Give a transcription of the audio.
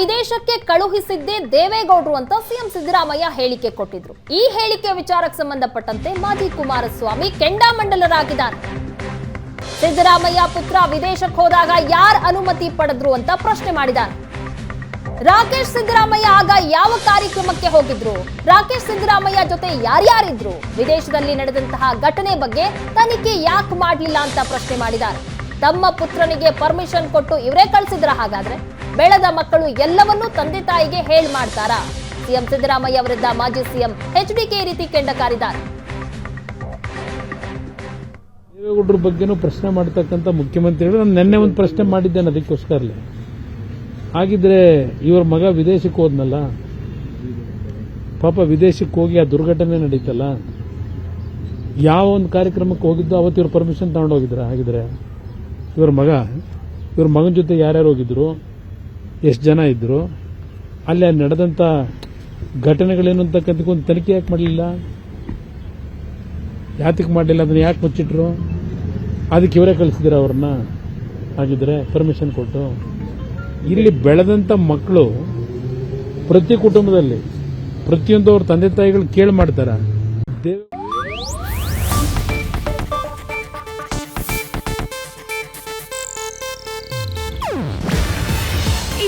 ವಿದೇಶಕ್ಕೆ ಕಳುಹಿಸಿದ್ದೇ ದೇವೇಗೌಡರು ಅಂತ ಸಿಎಂ ಸಿದ್ದರಾಮಯ್ಯ ಹೇಳಿಕೆ ಕೊಟ್ಟಿದ್ರು. ಈ ಹೇಳಿಕೆ ವಿಚಾರಕ್ಕೆ ಸಂಬಂಧಪಟ್ಟಂತೆ ಮಾಜಿ ಕುಮಾರಸ್ವಾಮಿ ಕೆಂಡಾಮಂಡಲರಾಗಿದ್ದಾರೆ. ಸಿದ್ದರಾಮಯ್ಯ ಪುತ್ರ ವಿದೇಶಕ್ಕೆ ಹೋದಾಗ ಯಾರ್ ಅನುಮತಿ ಪಡೆದ್ರು ಅಂತ ಪ್ರಶ್ನೆ ಮಾಡಿದ್ದಾರೆ. ರಾಕೇಶ್ ಸಿದ್ದರಾಮಯ್ಯ ಆಗ ಯಾವ ಕಾರ್ಯಕ್ರಮಕ್ಕೆ ಹೋಗಿದ್ರು? ರಾಕೇಶ್ ಸಿದ್ದರಾಮಯ್ಯ ಜೊತೆ ಯಾರ್ಯಾರಿದ್ರು? ವಿದೇಶದಲ್ಲಿ ನಡೆದಂತಹ ಘಟನೆ ಬಗ್ಗೆ ತನಿಖೆ ಯಾಕೆ ಮಾಡಲಿಲ್ಲ ಅಂತ ಪ್ರಶ್ನೆ ಮಾಡಿದ್ದಾರೆ. ತಮ್ಮ ಪುತ್ರನಿಗೆ ಪರ್ಮಿಷನ್ ಕೊಟ್ಟು ಇವರೇ ಕಳಿಸಿದ್ರ ಹಾಗಾದ್ರೆ? ಬೆಳೆದ ಮಕ್ಕಳು ಎಲ್ಲವನ್ನೂ ತಂದೆ ತಾಯಿಗೆ ಹೇಳ್ ಮಾಡ್ತಾರಾ? ಸಿಎಂ ಸಿದ್ದರಾಮಯ್ಯ ವಿರುದ್ಧ ಮಾಜಿ ಸಿಎಂ ಕೆ ರೀತಿ ಕೆಂಡ ಕಾರಿದ್ದಾರೆ ದೇವೇಗೌಡರ ಬಗ್ಗೆನೂ ಪ್ರಶ್ನೆ ಮಾಡ್ತಕ್ಕಂಥ ಮುಖ್ಯಮಂತ್ರಿಗಳು ನಾನು ನಿನ್ನೆ ಒಂದು ಪ್ರಶ್ನೆ ಮಾಡಿದ್ದೇನೆ ಅದಕ್ಕೋಸ್ಕರಲೇ ಹಾಗಿದ್ರೆ ಇವ್ರ ಮಗ ವಿದೇಶಕ್ಕೆ ಹೋದ್ನಲ್ಲ? ಪಾಪ ವಿದೇಶಕ್ಕೆ ಹೋಗಿ ಆ ದುರ್ಘಟನೆ ನಡೀತಲ್ಲ? ಯಾವ ಒಂದು ಕಾರ್ಯಕ್ರಮಕ್ಕೆ ಹೋಗಿದ್ದು ಅವತ್ತು ಇವ್ರ ಪರ್ಮಿಷನ್ ತಗೊಂಡು ಹೋಗಿದ್ರ ಹಾಗಿದ್ರೆ ಇವ್ರ ಮಗ, ಇವ್ರ ಮಗನ ಜೊತೆ ಯಾರ್ಯಾರು ಹೋಗಿದ್ರು? ಎಷ್ಟು ಜನ ಇದ್ದರು ಅಲ್ಲಿ ನಡೆದಂಥ ಘಟನೆಗಳೇನು ಅಂತಕ್ಕಂಥ ಒಂದು ತನಿಖೆ ಯಾಕೆ ಮಾಡಲಿಲ್ಲ? ಯಾತಕ್ಕೆ ಮಾಡಲಿಲ್ಲ ಅದನ್ನ ಯಾಕೆ ಮುಚ್ಚಿಟ್ರು? ಅದಕ್ಕೆ ಇವರೇ ಕಳಿಸಿದಿರ ಅವ್ರನ್ನ. ಹಾಗಿದ್ರೆ ಪರ್ಮಿಷನ್ ಕೊಟ್ಟು. ಇಲ್ಲಿ ಬೆಳೆದಂಥ ಮಕ್ಕಳು ಪ್ರತಿ ಕುಟುಂಬದಲ್ಲಿ ಪ್ರತಿಯೊಂದು ಅವ್ರ ತಂದೆ ತಾಯಿಗಳು ಕೇಳಿ ಮಾಡ್ತಾರೆ.